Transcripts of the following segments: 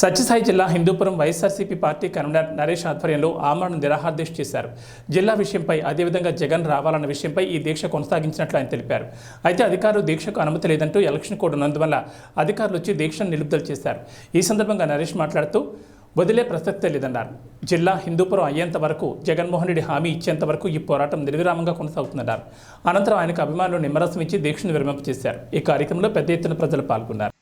సత్యసాయి జిల్లా Hindupuram YSRCP party convener Naresh ఆధ్వర్యంలో ఆమరణ నిరాహారదీక్ష చేశారు. జిల్లా విషయంపై అదేవిధంగా జగన్ రావాలన్న విషయంపై ఈ దీక్ష కొనసాగించినట్లు ఆయన తెలిపారు. అయితే అధికారులు దీక్షకు అనుమతి లేదంటూ ఎలక్షన్ కోడ్ ఉన్నందువల్ల అధికారులు వచ్చి దీక్షను నిలుపుదల చేశారు. ఈ సందర్భంగా నరేష్ మాట్లాడుతూ వదిలే ప్రసక్తే లేదన్నారు. జిల్లా హిందూపురం అయ్యేంత వరకు జగన్మోహన్ రెడ్డి హామీ ఇచ్చేంత వరకు ఈ పోరాటం నిర్విరామంగా కొనసాగుతుందన్నారు. అనంతరం ఆయనకు అభిమానులు నిమ్మరసం ఇచ్చి దీక్షను విరమింపజేశారు ఈ కార్యక్రమంలో పెద్ద ఎత్తున ప్రజలు పాల్గొన్నారు.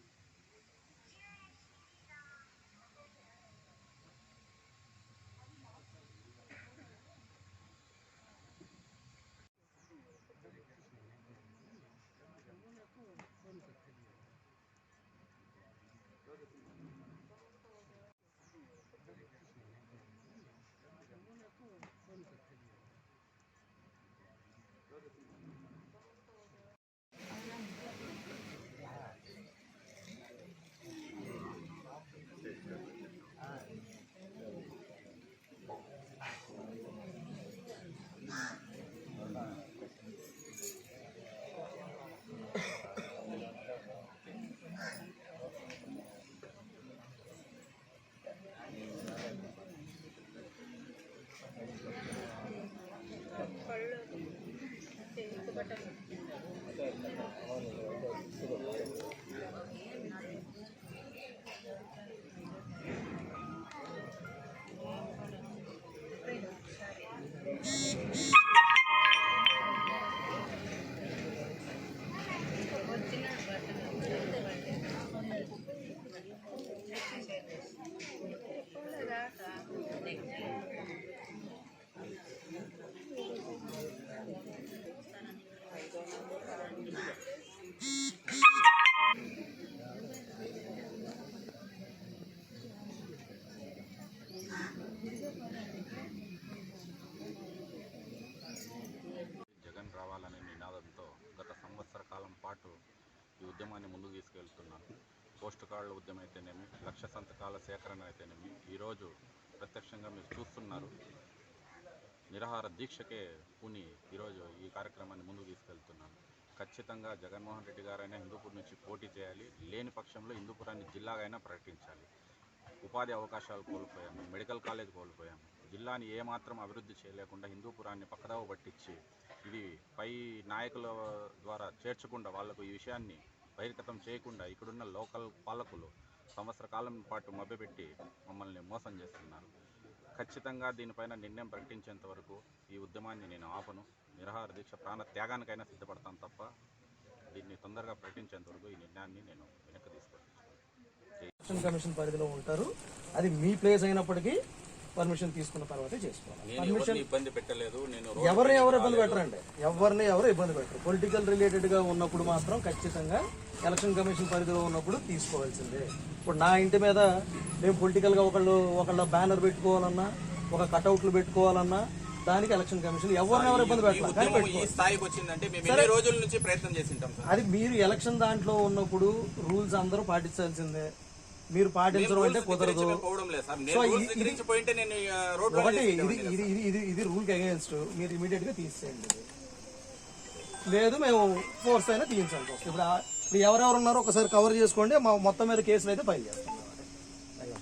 ちょっと待って。జగన్ రావాలనే నినాదంతో గత సంవత్సర కాలం పాటు ఈ ఉద్యమాన్ని ముందుకు తీసుకెళ్తున్నాను పోస్ట్ కార్డుల ఉద్యమం అయితేనేమి లక్ష సంతకాల సేకరణ అయితేనేమి ఈరోజు ప్రత్యక్షంగా మీరు చూస్తున్నారు. నిరాహార దీక్షకే పూని ఈరోజు ఈ కార్యక్రమాన్ని ముందుకు తీసుకెళ్తున్నాను ఖచ్చితంగా జగన్మోహన్ రెడ్డి గారైనా హిందూపూర్ నుంచి పోటీ చేయాలి లేని పక్షంలో హిందూపురాన్ని జిల్లాగా అయినా ప్రకటించాలి. ఉపాధి అవకాశాలు కోల్పోయాము మెడికల్ కాలేజ్ కోల్పోయాము. జిల్లాని ఏమాత్రం అభివృద్ధి చేయలేకుండా హిందూపురాన్ని పక్కదావ పట్టించి ఇది పై నాయకుల ద్వారా చేర్చకుండా వాళ్ళకు ఈ విషయాన్ని బహిర్గతం చేయకుండా ఇక్కడున్న లోకల్ పాలకులు సంవత్సర కాలం పాటు మభ్యపెట్టి మమ్మల్ని మోసం చేస్తున్నారు. ఖచ్చితంగా దీనిపైన నిర్ణయం ప్రకటించేంత వరకు ఈ ఉద్యమాన్ని నేను ఆపను. నిరహార దీక్ష ప్రాణ త్యాగానికైనా సిద్ధపడతాను తప్ప దీన్ని తొందరగా ప్రకటించేంత వరకు ఈ నిర్ణయాన్ని నేను వెనక్కి తీసుకుంటాను ఎలక్షన్ కమిషన్ పరిధిలో ఉంటారు. అది మీ ప్లేస్ అయినప్పటికీ పర్మిషన్ తీసుకున్న తర్వాతే చేసుకోవాలి. ఎవరిని ఇబ్బంది పెట్టలేదు. నేను ఎవరిని ఎవరు ఇబ్బంది పెట్టరండి? ఎవరిని ఎవరు ఇబ్బంది పెట్టరు. పొలిటికల్ రిలేటెడ్గా ఉన్నప్పుడు మాత్రం ఖచ్చితంగా ఎలక్షన్ కమిషన్ పరిధిలో ఉన్నప్పుడు తీసుకోవాల్సిందే. ఇప్పుడు నా ఇంటి మీద మేము పొలిటికల్గా ఒకళ్ళు ఒకళ్ళ బ్యానర్ పెట్టుకోవాలన్నా ఒక కటౌట్లు పెట్టుకోవాలన్నా దానికి ఎలక్షన్ కమిషన్ ఎవరిని ఎవరు ఇబ్బంది పెట్టాలి అది మీరు ఎలక్షన్ దాంట్లో ఉన్నప్పుడు రూల్స్ అందరూ పాటించాల్సిందే. మీరు పాటించడం అంటే కుదరదు. సో ఒకటి ఇది ఇది ఇది ఇది ఇది రూల్ అగేన్స్ట్ మీరు ఇమీడియట్గా తీసేయండి. లేదు మేము ఫోర్స్ అయినా తీయించాల్సి వస్తుంది. ఇప్పుడు ఇప్పుడు ఎవరెవరు ఉన్నారో ఒకసారి కవర్ చేసుకోండి మా మొత్తం మీద కేసులు అయితే ఫైల్ చేస్తాం.